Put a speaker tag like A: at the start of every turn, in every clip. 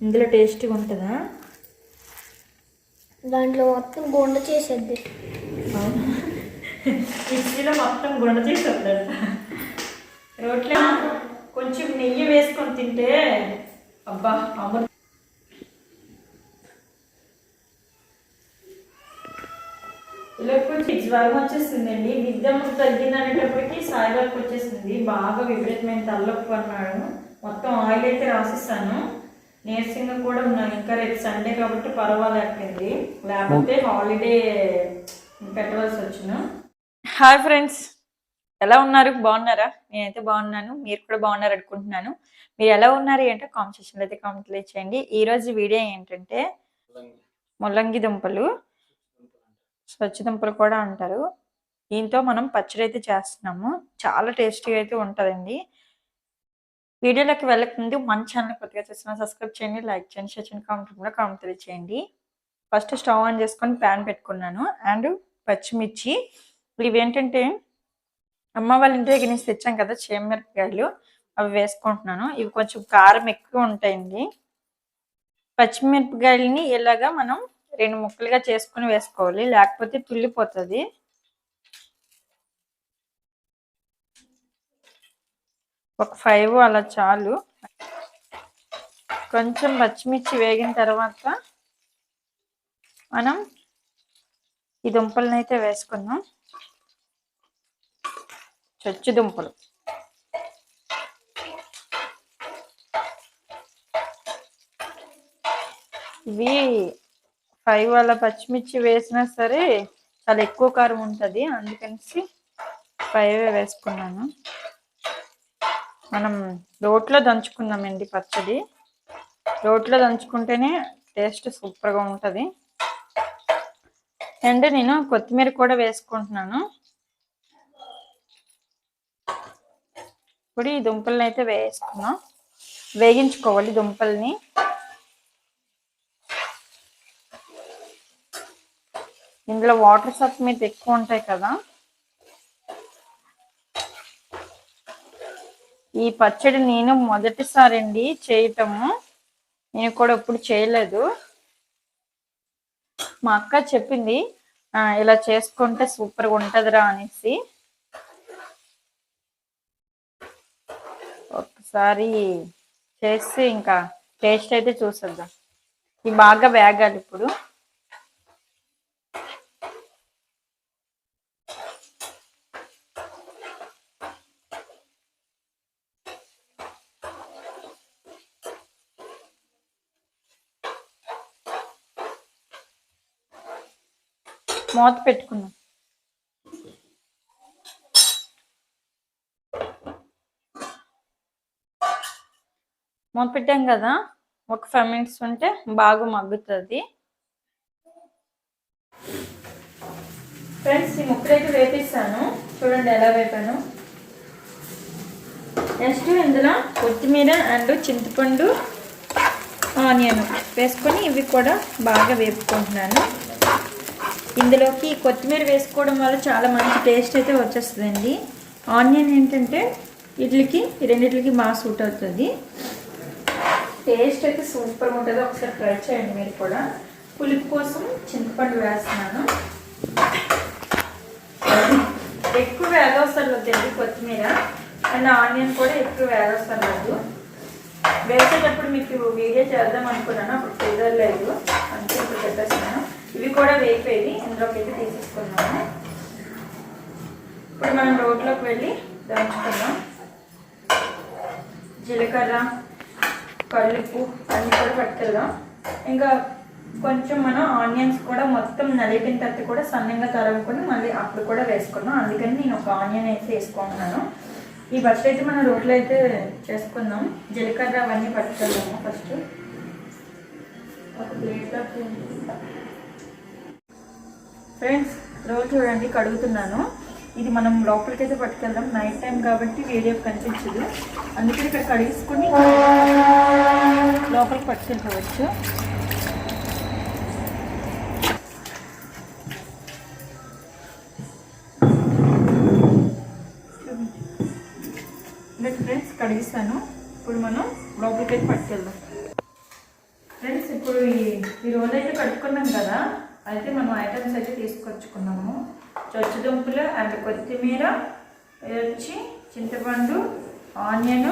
A: ఇందులో టేస్ట్గా ఉంటుందా?
B: దాంట్లో మొత్తం గుండ చేసేద్ది.
A: మిక్సీలో మొత్తం గుండ చేసి వద్దంట రోట్లో కొంచెం నెయ్యి వేసుకొని తింటే అబ్బా అమృత ఇలా కొంచెం జ్వరం వచ్చేసిందండి విద్యమ్మ తగ్గింది అనేటప్పటికి సాయిబాబుకి వచ్చేసింది. బాగా విపరీతమైన తలనొప్పి అన్నాడు. మొత్తం ఆయిల్ అయితే రాసిస్తాను నీరసంగా కూడా ఉన్నాను. ఇంకా రేపు సండే కాబట్టి పర్వాలేకపోయింది లేకపోతే హాలిడే పెట్టవలసి వచ్చిన హాయ్ ఫ్రెండ్స్ ఎలా ఉన్నారు? బాగున్నారా? నేనైతే బాగున్నాను. మీరు కూడా బాగున్నారు అనుకుంటున్నాను. మీరు ఎలా ఉన్నారు ఏంటో కామెంట్ సెక్షన్లో అయితే కామెంట్లు చేయండి ఈ రోజు వీడియో ఏంటంటే ముల్లంగి దుంపలు స్వచ్ఛ దుంపలు కూడా అంటారు. దీంతో మనం పచ్చడి అయితే చేస్తున్నాము. చాలా టేస్టీగా అయితే ఉంటుందండి. వీడియోలోకి వెళ్ళకముందు మన ఛానల్ కొత్తగా చూస్తున్నా సబ్స్క్రైబ్ చేయండి లైక్ చేయండి షేర్ చేయండి కామెంట్ రూమ్లో కామెంట్ తెలియచేయండి. ఫస్ట్ స్టవ్ ఆన్ చేసుకొని ప్యాన్ పెట్టుకున్నాను. అండ్ పచ్చిమిర్చి. ఇవి ఏంటంటే అమ్మ వాళ్ళ ఇంటి దగ్గర నుంచి తెచ్చాం కదా చేమిరపకాయలు. అవి వేసుకుంటున్నాను. ఇవి కొంచెం కారం ఎక్కువ ఉంటాయండి. పచ్చిమిరపకాయలని ఇలాగా మనం రెండు ముక్కలుగా చేసుకుని వేసుకోవాలి. లేకపోతే తుల్లిపోతుంది. ఒక ఫైవ్ అలా చాలు. కొంచెం పచ్చిమిర్చి వేగిన తర్వాత మనం ఈ దుంపలను అయితే వేసుకుందాం. చచ్చి దుంపలు. ఇవి ఫైవ్ అలా పచ్చిమిర్చి వేసినా సరే చాలా ఎక్కువ కారం ఉంటుంది. అందుకనేసి ఫైవ్ వేసుకున్నాను. మనం రోట్లో దంచుకుందామండి పచ్చడి. రోట్లో దంచుకుంటేనే టేస్ట్ సూపర్గా ఉంటుంది. అండ్ నేను కొత్తిమీర కూడా వేసుకుంటున్నాను. ఇప్పుడు ఈ దుంపలని అయితే వేసుకున్నాం వేగించుకోవాలి దుంపల్ని. ఇందులో వాటర్ సత్ మీద ఎక్కువ ఉంటాయి కదా. ఈ పచ్చడి నేను మొదటిసారి అండి చేయటము. నేను కూడా ఎప్పుడు చేయలేదు. మా అక్క చెప్పింది ఇలా చేసుకుంటే సూపర్గా ఉంటుందిరా అనేసి. ఒకసారి చేసి ఇంకా టేస్ట్ అయితే చూసేద్దాం. ఇది బాగా వేగాలి ఇప్పుడు. మూత పెట్టుకున్నాం మూత పెట్టాం కదా? ఒక ఫైవ్ మినిట్స్ ఉంటే బాగా మగ్గుతుంది. ఫ్రెండ్స్ ఈ ముక్కలైతే వేపిస్తాను. చూడండి ఎలా వేపాను. నెక్స్ట్ ఇందులో కొత్తిమీర అండ్ చింతపండు ఆనియన్ వేసుకొని ఇవి కూడా బాగా వేపుకుంటున్నాను. ఇందులోకి కొత్తిమీర వేసుకోవడం వల్ల చాలా మంచి టేస్ట్ అయితే వచ్చేస్తుందండి. ఆనియన్ ఏంటంటే ఇడ్లీకి రెండిట్లకి బాగా సూట్ అవుతుంది. టేస్ట్ అయితే సూపర్గా ఉంటుంది. ఒకసారి ట్రై చేయండి మీరు కూడా. పులుపు కోసం చింతపండు వేస్తున్నాను. ఎక్కువ వేలవసరం వద్దండి కొత్తిమీర. అండ్ ఆనియన్ కూడా ఎక్కువ వేలవసరం లేదు వేసేటప్పుడు మీకు వీడియో చేద్దాం అనుకున్నాను. అప్పుడు కుదరలేదు. అంతే ఇప్పుడు చెప్పేస్తున్నాను. ఇవి కూడా వేపేది ఇందులోకి అయితే తీసేసుకున్నాము ఇప్పుడు మనం రోడ్లోకి వెళ్ళి దంచుకుందాం. జీలకర్ర కల్లుపు అన్నీ కూడా పట్టుకెళ్దాం. ఇంకా కొంచెం మనం ఆనియన్స్ కూడా మొత్తం నలిపిన తర్వాత కూడా సన్నంగా తరుముకొని మళ్ళీ అప్పుడు కూడా వేసుకున్నాం అందుకని నేను ఒక ఆనియన్ అయితే వేసుకుంటున్నాను. ఈ బస్ట్ అయితే మనం రోట్లో అయితే చేసుకుందాం. జీలకర్ర అవన్నీ పట్టుకెళ్దాము ఫస్ట్. ఒక ప్లేట్లో ఫ్రెండ్స్ రోజు చూడండి కడుగుతున్నాను. ఇది మనం లోపలికి అయితే పట్టుకెళ్దాం. నైట్ టైం కాబట్టి వీడియో కనిపించదు. అందుకని ఇక్కడ కడిగేసుకుని లోపలికి పట్టుకెళ్ళిపోవచ్చు ఫ్రెండ్స్ కడిగిస్తాను. ఇప్పుడు మనం లోపలికి అయితే పట్టుకెళ్దాం ఈ రోజు అయితే కట్టుకున్నాం కదా. అయితే మనం ఐటమ్స్ అయితే తీసుకొచ్చుకున్నాము. చొచ్చుదుంపులు అండ్ కొత్తిమీర వచ్చి చింతపండు ఆనియన్.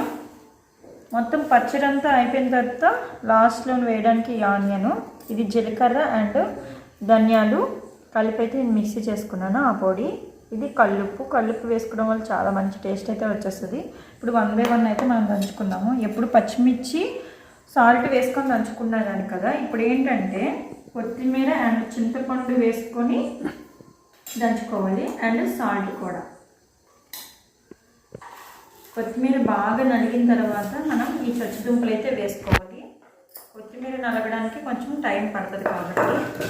A: మొత్తం పచ్చడి అంతా అయిపోయిన తర్వాత లాస్ట్లో వేయడానికి ఈ ఆనియన్ ఇది జీలకర్ర అండ్ ధనియాలు. కలిపి అయితే నేను మిక్సీ చేసుకున్నాను ఆ పొడి. ఇది కల్లుప్పు. కల్లుప్పు వేసుకోవడం వల్ల చాలా మంచి టేస్ట్ అయితే వచ్చేస్తుంది. ఇప్పుడు వన్ బై వన్ అయితే మనం దంచుకున్నాము. ఎప్పుడు పచ్చిమిర్చి సాల్ట్ వేసుకొని దంచుకున్నాను కదా. ఇప్పుడు ఏంటంటే కొత్తిమీర అండ్ చింతపండు వేసుకొని దంచుకోవాలి అండ్ సాల్ట్ కూడా. కొత్తిమీర బాగా నలిగిన తర్వాత మనం ఈ చచ్చుదుంపలు అయితే వేసుకోవాలి. కొత్తిమీర నలగడానికి కొంచెం టైం పడుతుంది కాబట్టి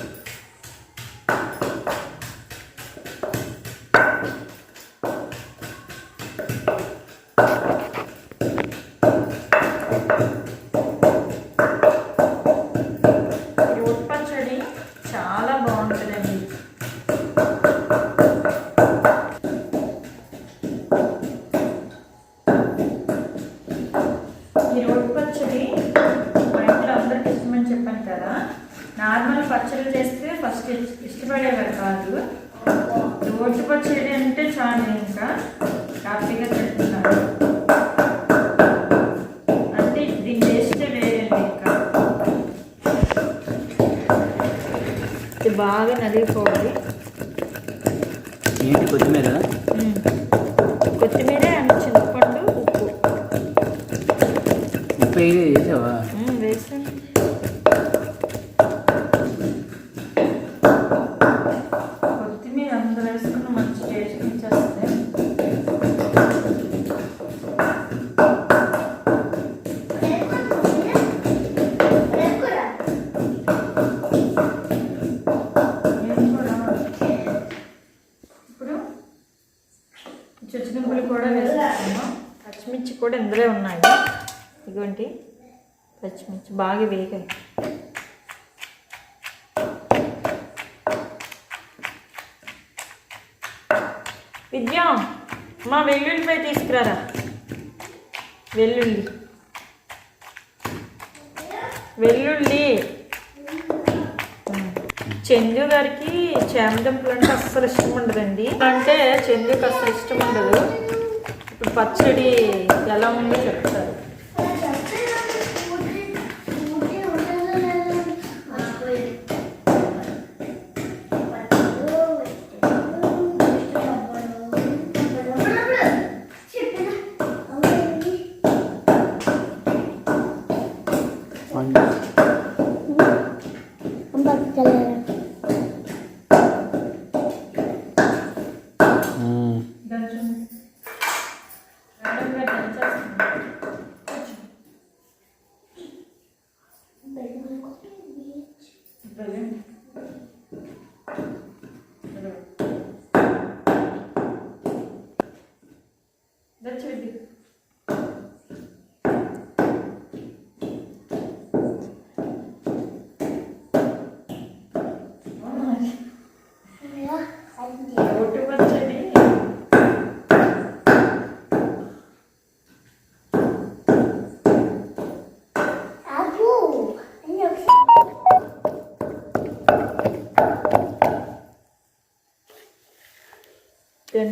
A: నార్మల్ పచ్చడి చేస్తే ఫస్ట్ ఇష్టపడేవారు కాదు. రోడ్డు పచ్చడి అంటే చాలు ఇంకా. హ్యాపీగా తింటున్నారు. అంటే దీని టేస్ట్ వేరండి ఇంకా. ఇది బాగా నలిగిపోవాలి. కూడా ఇందులో ఉన్నాయి. ఇటువంటి పచ్చిమిర్చి బాగా వేగాయి. విద్యా మా వెల్లుల్లిపై తీసుకురారా? వెల్లుల్లి. వెల్లుల్లి. చందు గారికి చేమదంపులు అంటే అస్సలు ఇష్టం ఉండదండి. అంటే చందుకి అస్సలు ఇష్టం ఉండదు. పచ్చడి ఎలా ఉందో చెప్తారు. 对。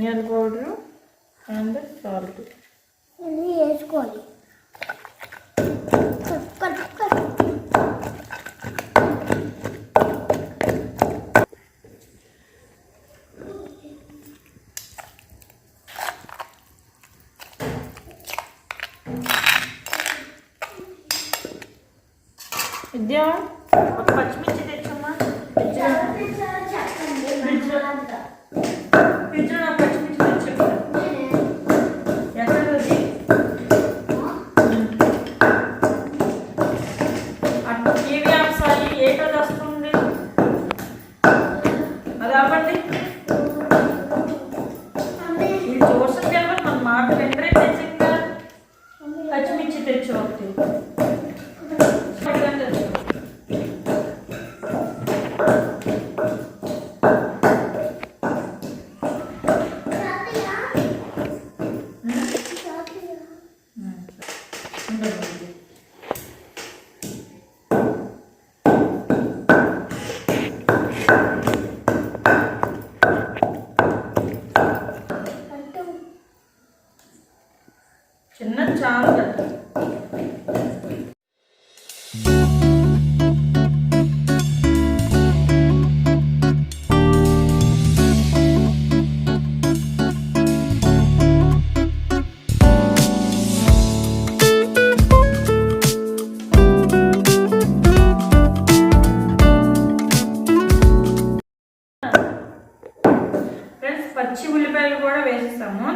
A: ధనియాల పౌడరు అండ్ సాల్ట్.
B: వేసుకోవాలి. కట్ కట్
A: విద్య?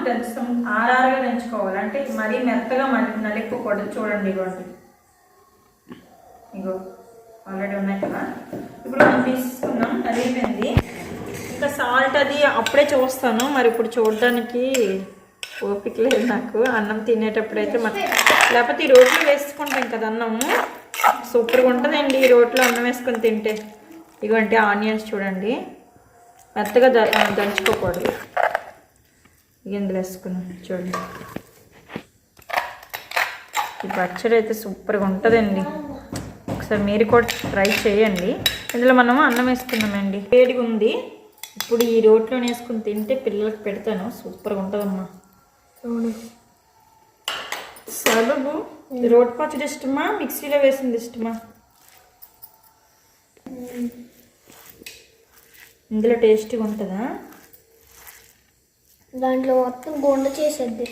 A: దంచుతాం ఆరారుగా దంచుకోవాలి అంటే మరీ మెత్తగా మళ్ళీ నలిపకూడదు చూడండి ఇవ్వండి ఇగో ఆల్రెడీ ఉన్నాయి కదా. ఇప్పుడు మనం తీసుకున్నాం నలిగిపోయింది ఇంకా సాల్ట్ అది అప్పుడే చూస్తాను. మరి ఇప్పుడు చూడడానికి ఓపిక లేదు నాకు. అన్నం తినేటప్పుడు అయితే మరి లేకపోతే ఈ రోట్లో వేసుకుంటాం కదా అన్నము సూపర్గా ఉంటుందండి ఈ రోట్లో అన్నం వేసుకొని తింటే. ఇగోండి ఆనియన్స్ చూడండి. మెత్తగా ద దంచుకోకూడదు. ఇందులో వేసుకున్నాం చూడండి. ఈ పచ్చడి అయితే సూపర్గా ఉంటుందండి. ఒకసారి మీరు కూడా ట్రై చేయండి. ఇందులో మనం అన్నం వేసుకున్నామండి. వేడిగా ఉంది. ఇప్పుడు ఈ రోట్లో వేసుకుని తింటే పిల్లలకు పెడతాను. సూపర్గా ఉంటుందమ్మా. సలుగు రోటి పచ్చడి ఇష్టమా? మిక్సీలో వేసింది ఇష్టమా? ఇందులో టేస్టీగా ఉంటుందా?
B: దాంట్లో మొత్తం గుండ చేసేది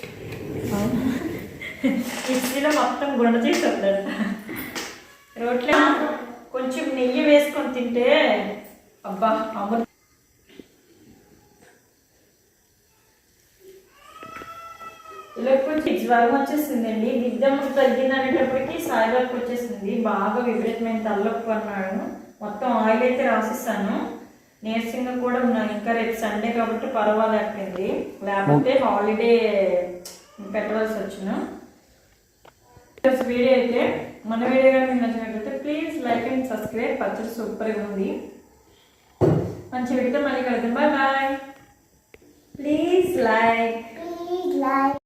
A: ఇడ్లీలో మొత్తం గుండ చేసేది రోట్లో కొంచెం నెయ్యి వేసుకొని తింటే అబ్బా అమృత ఇలా కొంచెం జ్వరం వచ్చేసిందండి. విద్యమ్మకు తగ్గింది అనేటప్పటికి సాయిబాబుకి వచ్చేసింది. బాగా విపరీతమైన తల్లొప్పు అన్నాడు. మొత్తం ఆయిల్ అయితే రాసిస్తాను నేర్సింగ్ కూడా ఉన్నాను. ఇంకా రేపు సండే కాబట్టి పర్వాలేకపోయింది లేకపోతే హాలిడే పెట్టవలసి వచ్చిన వీడియో అయితే మన వీడియో కానీ మీకు నచ్చినట్లయితే ప్లీజ్ లైక్ అండ్ సబ్స్క్రైబ్ పచ్చడి సూపర్గా ఉంది. మంచి వీడియోతో మళ్ళీ కలుద్దాం. Bye bye please like
B: please like